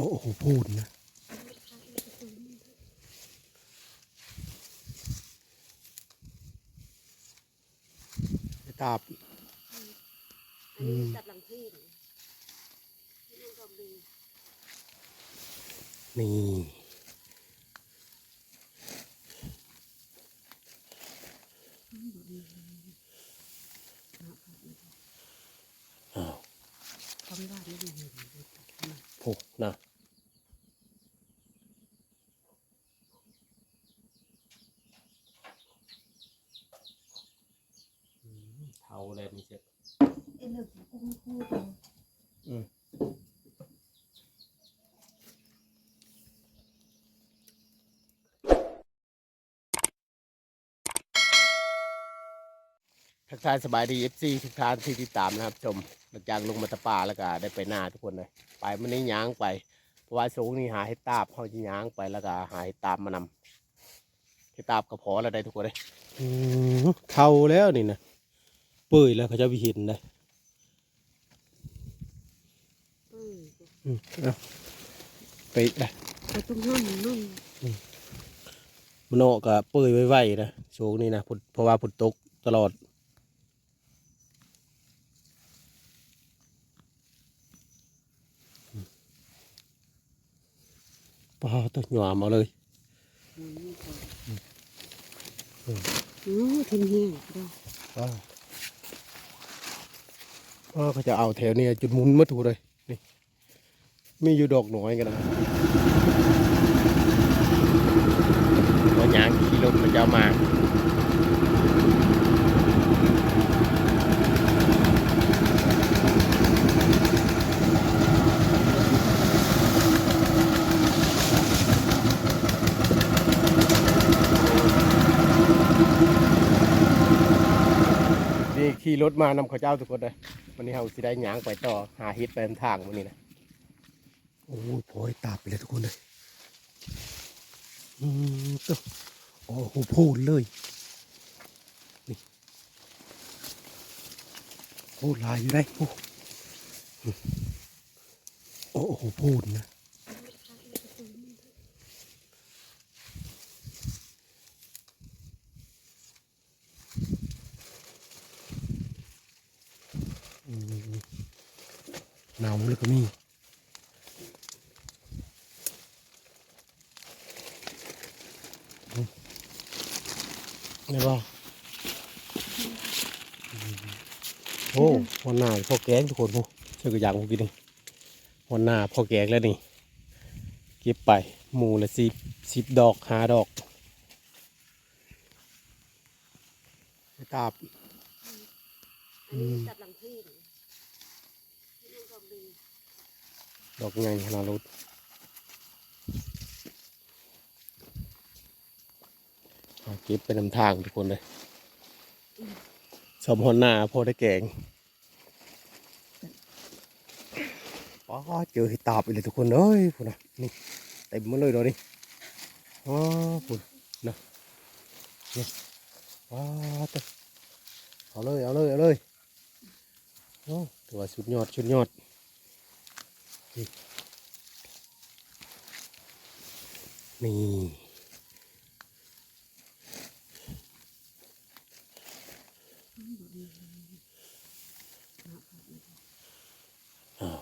อ้โหพูดนะไอ้ตาบอันนี้จับหลังพี่นี่ยังชมดีนี่ อ้าว ทำได้ไม่ดีเห็น โอ้นะเท่า เอ็นเลิกกุ้งพูดอืมทักทายสบายดีเอฟซีทุกท่านที่ติดตามนะครับชมหลังจากลงมาตะป่าแล้วก็ได้ไปหน้าทุกคนเลยไปมันนี้ย้างไปเพราะว่าสูงนี่หาให้ตาบเขาจะย้างไปแล้วก็หาให้ตามมานำให้ตาบก็พอแล้วได้ทุกคนเลยเท่าแล้วนี่นะ เปื่อยแล้วเขาจะวิหินเลยอืมอืมเอาไปได้ไปตรงห้องนุ่นมันเนาะก็เปื่อยไว้ๆนะช่วงนี้นะพุ่นเพราะว่าฝนตกตลอดปลาตัวหยามเอาเลยนี่ก่อนโอ้ทิ้งเหี้ยได้ว้าวว้าว เขาจะเอาแถวนี้จุดหมุนมาถูเลยนี่มีอยู่ดอกหน่อยกันนะว่ายางขี่รถมันจะเอามานี่ขี่รถมานำข้าวเจ้าทุกคนเลย วันนี้เราสิได้หยางไปต่อหาฮิตไปทางวันนี้นะโอ้ยโผยตาบไปเลยทุกคนเลยอืมตัวโอ้โหพูดเลยนี่พูดลายอยู่ได้โอ้โอ้โหพูดนะ หนาวเลยก็มีนี่บ่อืมโอ้หัวหน้าพ่อแกงทุกคนพวกเชื่อกระยังพวกกินนี่หัวหน้าพ่อแกงแล้วนี่ เก็บไปหมูละสิบสิบดอกหาดอกไอ้ตาบอันนี้จับหลังพี่นี่ยังชมดี ดอกใหญ่ขนาดรถเอาเก็บไปนำทางทุกคนเลยสมหอนหน้าพอได้แกงป้าเจอห็ดตาบอีกเลยทุกคนเอ้ยพุ่นนะนี่เต็มมาเลยเดี๋ยวนี้อ๋อพุ่นนะนี่ว้าเต้เอาเลยเอาเลยเอาเลยโอ้ถือว่าสุดยอดสุดยอด นี่อ้าว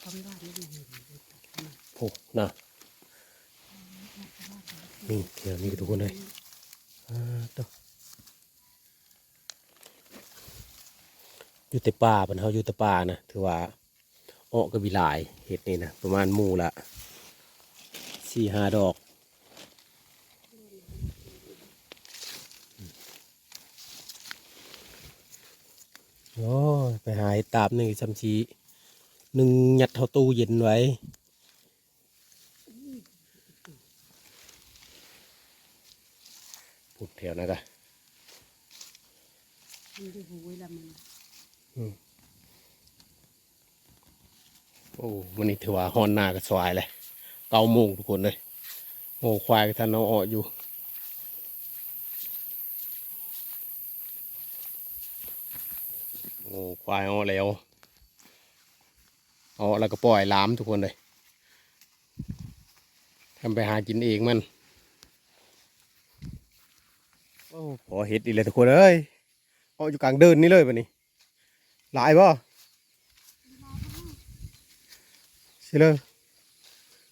ทำได้ไม่ดีเห็นโอ้นะนี่เดี๋ยวนี้ทุกคนเลยอ่าตัวอยู่แต่ป่าเป็นเขาอยู่แต่ป่านะถือว่า ออกก็มีหลายเห็ดนี่นะประมาณหมู่ละสี่ห้าดอกโอ้ยไปหาเห็ดตาบหนึ่งซัมชีหนึ่งยัดเท่าตู้เย็นไว้พูดแถวนะกะมันดูหูเวลามัน โอ้วันนี้ถือว่าฮอนหน้าก็สวายเลยเก้าโมงทุกคนเลยโอ้ควายก็ท่านเอาอออยู่โอ้ควายเอแล้วเอแล้วก็ปล่อยล้ามทุกคนเลยทำไปหากินเองมันโอ้พอเห็ดอีกเลยทุกคนเอ้ยเอาอยู่กลางเดินนี่เลยปะนี่หลายบ่ สิเลย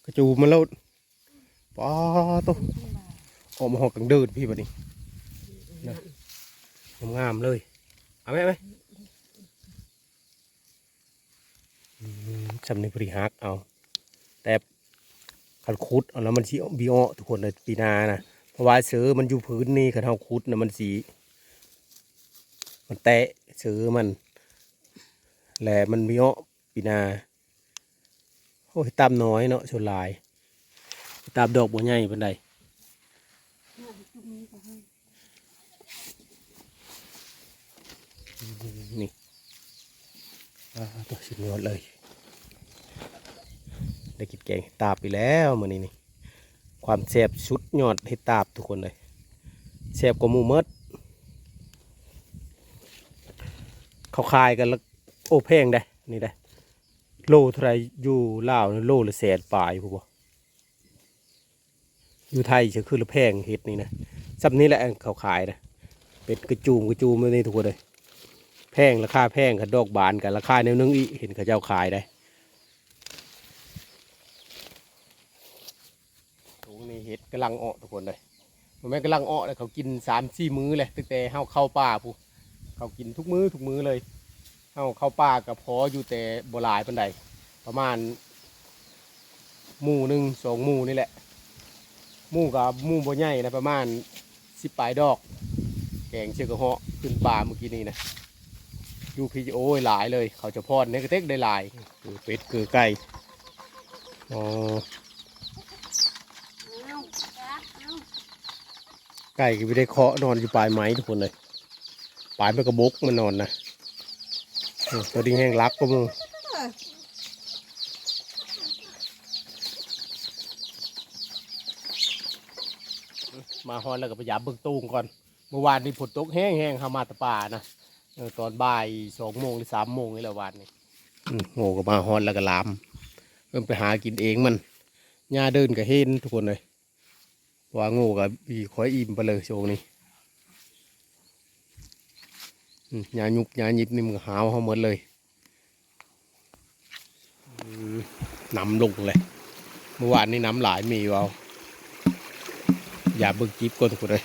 กระจูมันแล้วป้าตัวออกมาหอกกลางเดินพี่ปะนี่นะงามเลยเอาไหมไหมจำในบริฮักเอา แต่คันคุดเอาแล้วมันสีบีออทุกคนเลยปีนานะเพราะว่าเสือมันอยู่พื้นนี่คันเฮาคุดนะมันสี มันแตะเสือมันแหละมันบีออปีนา อ้ยตามน้อยเนาะชนลาย ตามดอกบัวใหญ่เป็นไดนี่ตัวสุดยอดเลย ได้กินแกงตาบไปแล้วมือนี้นี่ ความแซ่บสุดยอดเห็ดตาบทุกคนเลยแซ่บกว่ามูเมดเขาขายกันแล้วโอ้แพงได้ นี่ได้ โลเท่าไรอยู่ลาวนี่โลละแสนปลายผู้บ่อยู่ไทยจะคือละแพงเห็ดนี่นะซับนี้แหละเขาขายนะเป็ดกระจูมกระจูมไม่นี่ทุกคนเลยแพงราคาแพงกับดอกบานกันราคาแนวนึงอีเห็นเขาเจ้าขายได้ตรงนี้เห็ดกำลังออกทุกคนเลยมันแม่กำลังออกเลยเขากินสามสี่มื้อเลยตั้งแต่เฮาเข้าป่าผู้เขากินทุกมื้อทุกมื้อเลย เฮาเข้าป่ากับพออยู่แต่โบหลายปันใดประมาณหมู่หนึ่งสองหมู่นี่แหละหมู่กับหมู่บ่ใหญ่นะประมาณสิบปลายดอก แกงเชือกเหาะขึ้นป่าเมื่อกี้นี้นะอยู่พี่โอ้ยหลายเลย เขาจะพอดเนกระเต็กได้หลายเกือเป็ดเกือไก่อ๋อเอาจับเอาไก่ก็ไม่ได้เคาะนอนอยู่ปลายไม้ทุกคนเลยปลายมันกระบกมันนอนนะ ตัวดิ้งแห้งรักก็มึงมาฮอนแล้วก็พยายามเบิ่งตูงก่อน เมื่อวานนี้ฝนตกแห้งแห้งๆเข้ามาแตะป่านะเออตอนบ่ายสองโมงหรือสามโมงนี่แหละวันนี้อืมโง่ก็มาฮอนแล้วก็ลามเพิ่มไปหากินเองมันหญ้าเดินก็เห็นทุกคนเลยว่าโง่กับอีคอยอิ่มไปเลยช่วงนี้ อืมยายุกยายิบนี่มันหาวเขาหมดเลยน้ำลงเลย เมื่อวานนี้น้ำหลายมีอยู่เอาอย่าเบิกจิบก่อนทุกคนเลย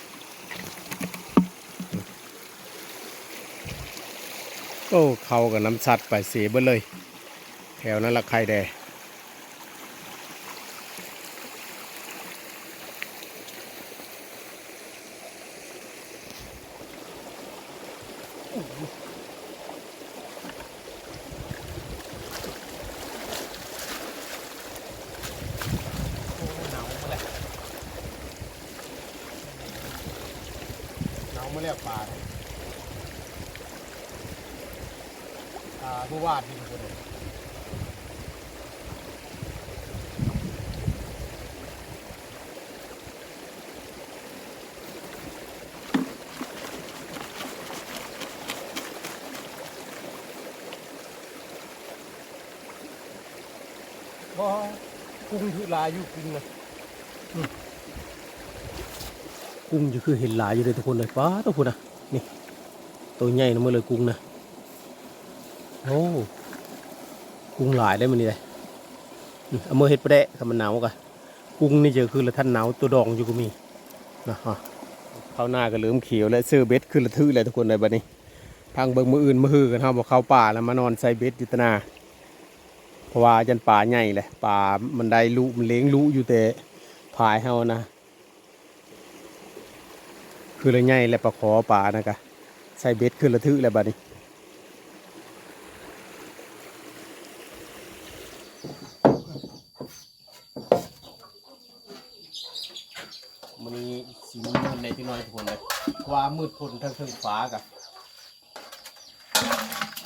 โอ้ เขากับน้ำสัตว์ไปเสียเบดเลย แถวนั้นละใครแด หนาวมาแล้วหนาวมาแล้วป่าเนี่ยอ่าเมื่อวานนี่ทุกคนเลยบ่ กุ้งคือหลายอยู่กุ้งนะกุ้งจะคือเห็นหลายอยู่เลยทุกคนเลยป้าตัวคุณนะนี่ตัวใหญ่นะมาเลยกุ้งนะโอ้กุ้งหลายได้มันนี่เลยเอามือเห็ดไปได้ทำมันหนาวกันกุ้งนี่เจอคือละท่านหนาวตัวดองอยู่ก็มีนะฮะเข้าหน้าก็เหลือมเขียวและเสื้อเบ็ดคือละทื่อเลยทุกคนเลยบัดนี้ทางเบิ่งมืออื่นมือฮือกันเฮาบอกเข้าป่าแล้วมานอนใส่เบ็ดยู่ตนา เพราะว่าจันป่าใหญ่เลยป่ามันได้ลุมันเลี้ยงลุอยู่แต่พายเฮานะ คือละใหญ่และปลาขอป่านะกะใส่เบ็ดคือละทึแล้วบัดนี้มันนี้สีมันในที่น้อยทุกคนเลยว่ามืดพ้นทั้งเทิงฟ้ากะ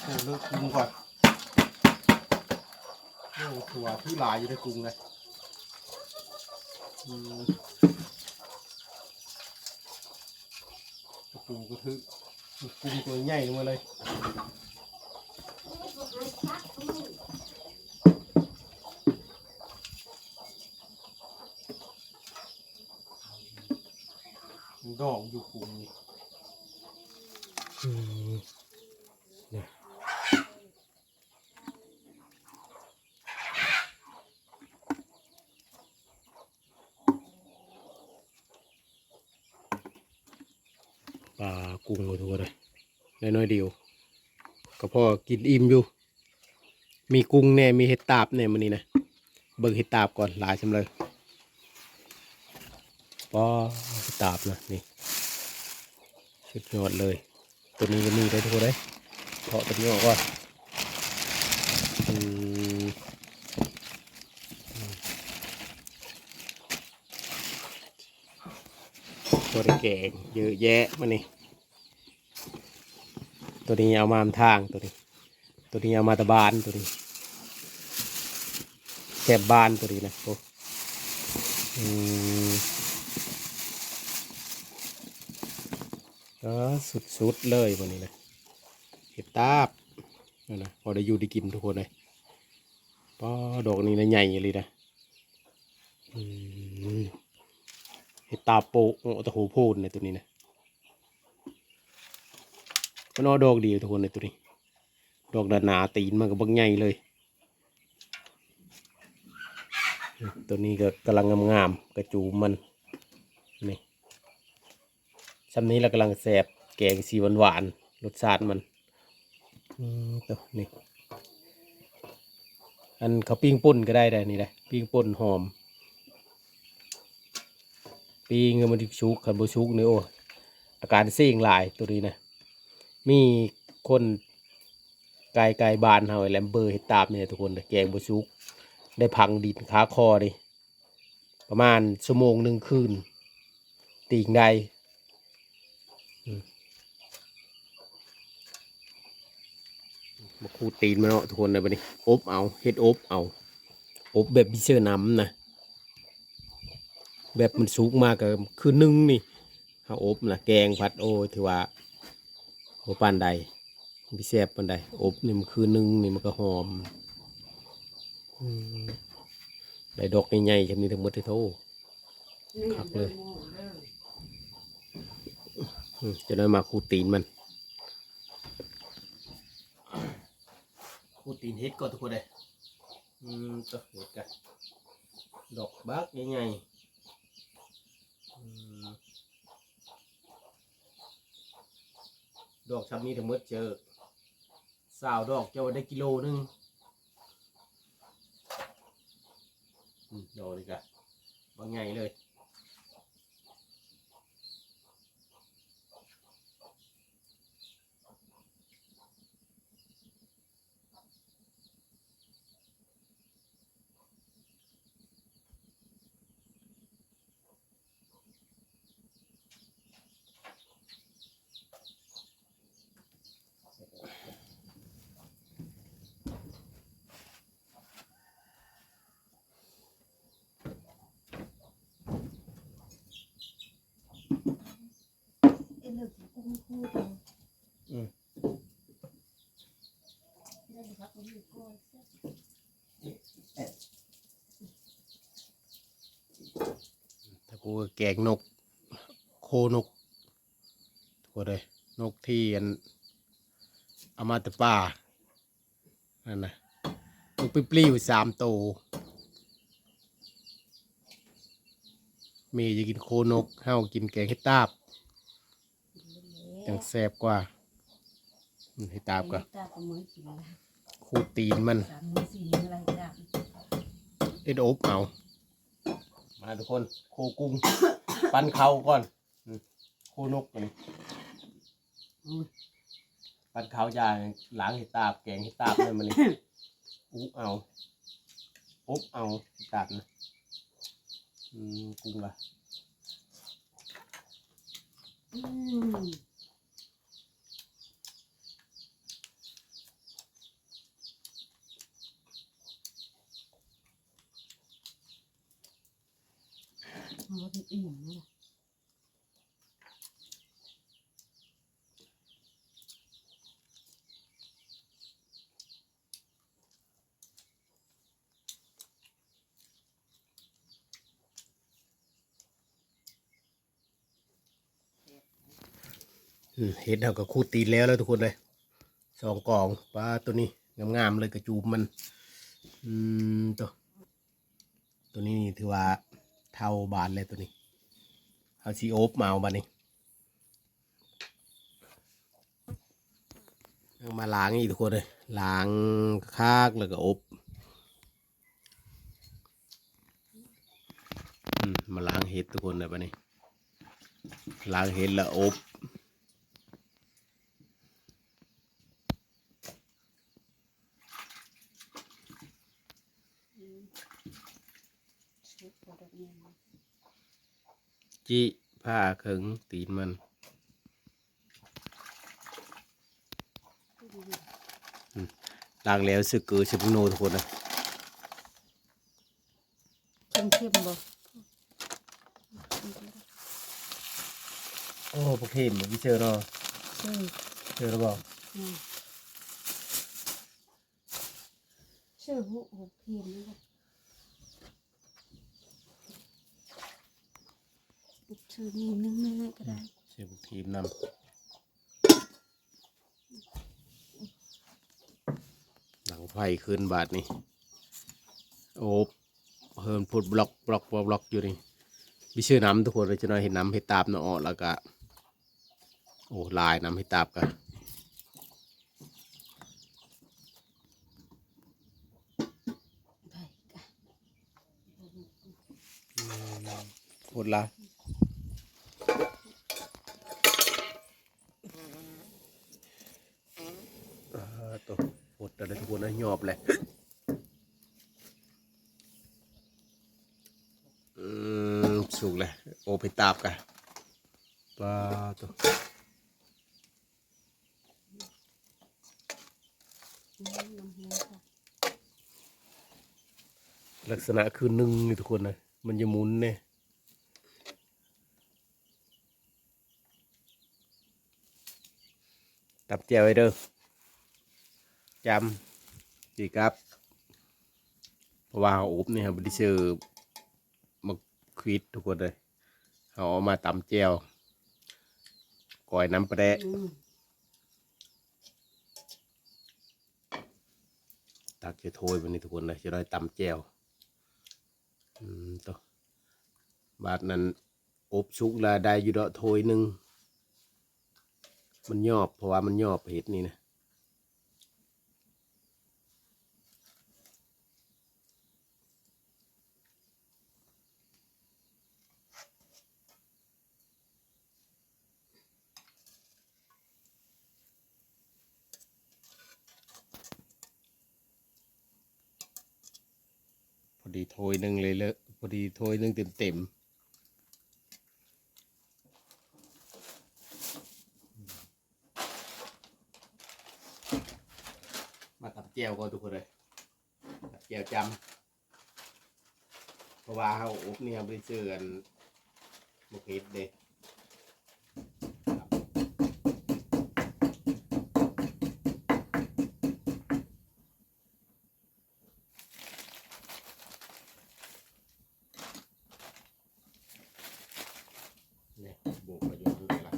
โอ้เลิกกรุงก่อน ถั่วที่ลายอยู่ในกรุงเลยกระปุงก็ถือกกรุงตัวใหญ่มาเลยดอกอยู่กรุงนี่ กุ้งมาทัวเลยน้อยๆเดียว ก็พอกินอิ่มอยู่ มีกุ้งแน่มีเห็ดตาบแน่มันนี้นะเบิ่งเห็ดตาบก่อนหลายชำเลยปอเห็ดตาบนะนี่สุดยอดเลย ตัวนี้ก็มีได้ทุกคนเลยเพาะตัวนี้ออกก่อนอืมตัวแกงเยอะแยะมันนี่ ตัวนี้เอามาทำทางตัวนี้ ตัวนี้เอามาตะบานตัวนี้แคบบานตัวนี้นะโอ้ก็สุดๆเลยวันนี้นะเห็ดตาบนั่นนะพอได้อยู่ได้กินทุกคนเลยป้อดอกนี้นะใหญ่เลยนะเห็ดตาโปโอ้ตะโหโพนในตัวนี้นะ มันเอาดอกเดียวทุกคนในตัวนี้ ดอกดาหนาตีนมันก็บักใหญ่เลย ตัวนี้ก็กำลังงามๆกระจูมันนี่ซ้ำนี้เรากำลังแสบแกงสีหวานๆรสชาติมันอืมตัวนี่อันเขาปิ้งป่นก็ได้ได้นี่แหละปิ้งป่นหอม ปิ้งมันชุกขันบุชุกนี่โอ้อาการเสี่ยงหลายตัวนี้นะ มีคนไกลไกลบานเฮาแลมเบอร์เฮ็ดตาบเนี่ยทุกคนแกงบุชุก ได้พังดินขาคอดิประมาณชั่วโมงหนึ่งคืนตีงได้อืมาคูตีนมาเนาะทุกคนเลยบัดนี้อบเอาเฮ็ดอบเอาอบแบบบิเชอร์น้ำนะแบบมันสุกมากก็คือนึ่งนี่เฮาอบนะแกงผัดโอ้ถือว่า โอปานใดพิเศษปานใดอบนี่มันคือนึ่งนี่มันก็หอมได้ดอกใหญ่ๆจำนี้ทั้งหมดที่โทคักเลยจะได้มาคูตีนมันคูตีนเฮ็ดก่อนทุกคนเลยอืมตัวเฮ็ดกันดอกบักใหญ่ๆอืม ดอกชำนี้ทั้งหมดเจอสาวดอกเจ้าได้กิโลหนึงดอกนี่กะบางไงเลย เอ็นเลือกกุ้งคู่ตัวอืมได้เลยครับผมอยู่ก้อยเส้นถ้ากูก็แกงนก โคนกตัวเลยนกที่อันเอามาแต่ป่านั่นนะนกปลิ้วๆสามตัวมีจะกินโคนกเฮากินแกงเห็ดตาบ ยังแซ่บกว่าอืมเห็ดตาบก็ตาประเมินกินละคูตีนมันสามมื้อสี่มื้ออะไรจ้ะเอ็ดโอบเอา มาทุกคนโคกุ้ง ปั้นเขาก่อนอืมโคนกกันอืมปั้นเขายาหลังเห็ดตาบแกงเห็ดตาบเลยมันนี่อุบเอาอบเอาเห็ดตาบนะอืมกุ้งละ อืม มันก็เป็นอิ่มนะอืมเห็ดเราก็คูดตีนแล้วแล้วทุกคนเลยสองกล่องปลาตัวนี้งามๆเลยกระจูบมัน อืมตัวตัวนี้นี่ถือว่า เท่าบานเลยตัวนี้เอาซีโอบมาเอาบานนี้มาล้างอีกทุกคนเลยล้างคากแล้วก็อบมมาล้างเห็ดทุกคนเลยบานนี้ล้างเห็ดแล้วอบ ชุดตัวแบบนี้ จิผ้าเขิงตีนมันล้างแล้วสึกเกือสิบโนทุกคนนะเข้มเข้มๆบ่โอ้พวกเทมวิเชอร์เนาะใช่เจอแล้วบอกอืมชื่อหุหุเพียน นี่ค่ะชื่อนี่นึงนึงก็ได้เชื่อพวกทีมนำหลังไฟขึ้นบาทนี่โอ้เฮิร์นพูดบล็อกบล็อกบล็อกบล็อกอยู่นี่วิเชอร์น้ำทุกคนเลยจะน้อยเห็นน้ำให้ตาบเนาะออกแล้วก็โอ้ลายน้ำให้ตาบกันไปกะโคตรละอ่าตัวโคตรอะไรทุกคนนะหยอ บเลยอืมสุกเลย โอไปตาบกันปลาตัวอืมน้ำเฮียค่ะลักษณะคือนึ่งนี่ทุกคนนะมันจะหมุนเนี่ยตับแจวไว้เด้อจำ จีครับเพราะว่าเขาอบนี่ครับบริเซอร์มาควิดทุกคนเลยเขาเอามาตำแจวก่อยน้ำปลาแดะตักจะโทยวันนี้ทุกคนเลยจะได้ตำแจวอืมต่อบาทนั้นอบสุกและได้อยู่ดอกโทยหนึ่งมันยอบเพราะว่ามันยอบเห็ดนี่นะ อดีถ้วยหนึ่งเลยเลยพอดีถ้วยหนึ่งเต็มเต็มมาตับแจวก็ทุกคนเลยตับแจวจำเพราะว่าเขาอบเนี่ยไปเสื่อกันมกเห็ดเด็นี่ยบวกประโยชน์ด้วยละ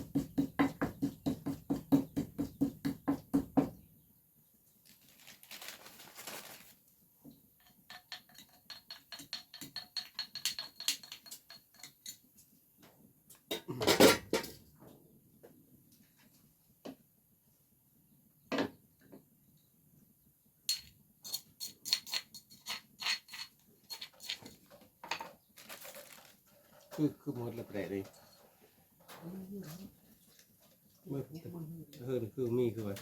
คือคือหมดแล้วแปลเลยเมื่อเฮิรนคือมีคือว่า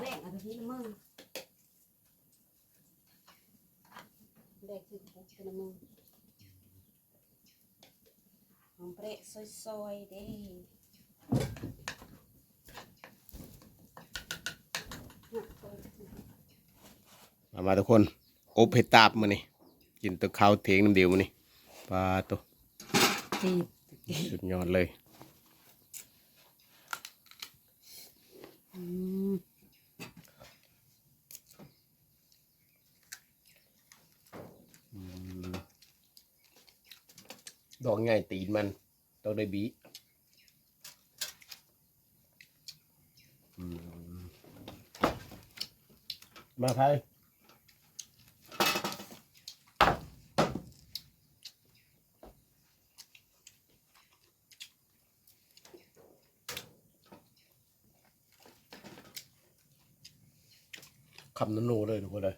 แรกอะไรที่มึงแรกคือปุ๊บเป็นมึงหอมเปรี้ยซอยๆเด้มามาทุกคน อบเห็ดตาบมานี่กินแตัวข้าวเทงน้ำเดียวมานี่ปลาตัวีบสุดยอดเลยอดอกง่ายตีนมันต้องได้บีมาไทย คำนันโนเลยทุกคนเลย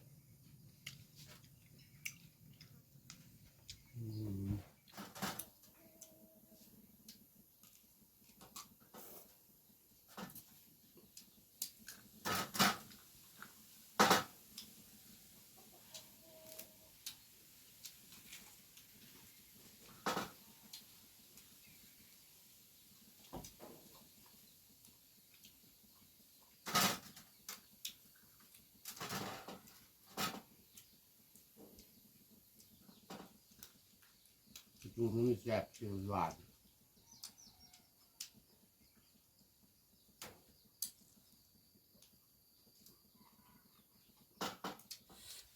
ดูมันแซ่บเชียวหวาน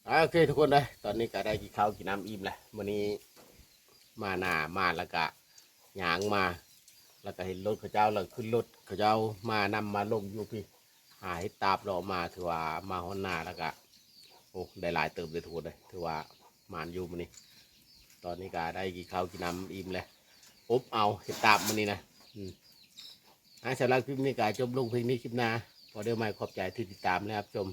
อ่าโอเคทุกคนเลยตอนนี้ก็ได้กินข้าวกินน้ำอิ่มแล้ววันนี้มาหน้ามาแล้วก็หยางมา แล้วก็เห็นรถเขาเจ้าแล้วขึ้นรถเขาเจ้ามานำมาลงอยู่พี่ หาให้ตาบเรามาถือว่ามาหอนหน้าแล้วก็โอ้ได้หลายเติมเลยทุกคนเลยถือว่ามานอยู่มันนี้ ตอนนี้ก็ได้กี่ข้าวกินน้ำอิ่มเลยอบเอาเห็ดตามมันนี่นะอืมอ่าสำหรับคลิปนี้ก็จบลงเพียงนี้คลิปหน้าพอเดี๋ยวมาขอบใจที่ติดตามนะครับชม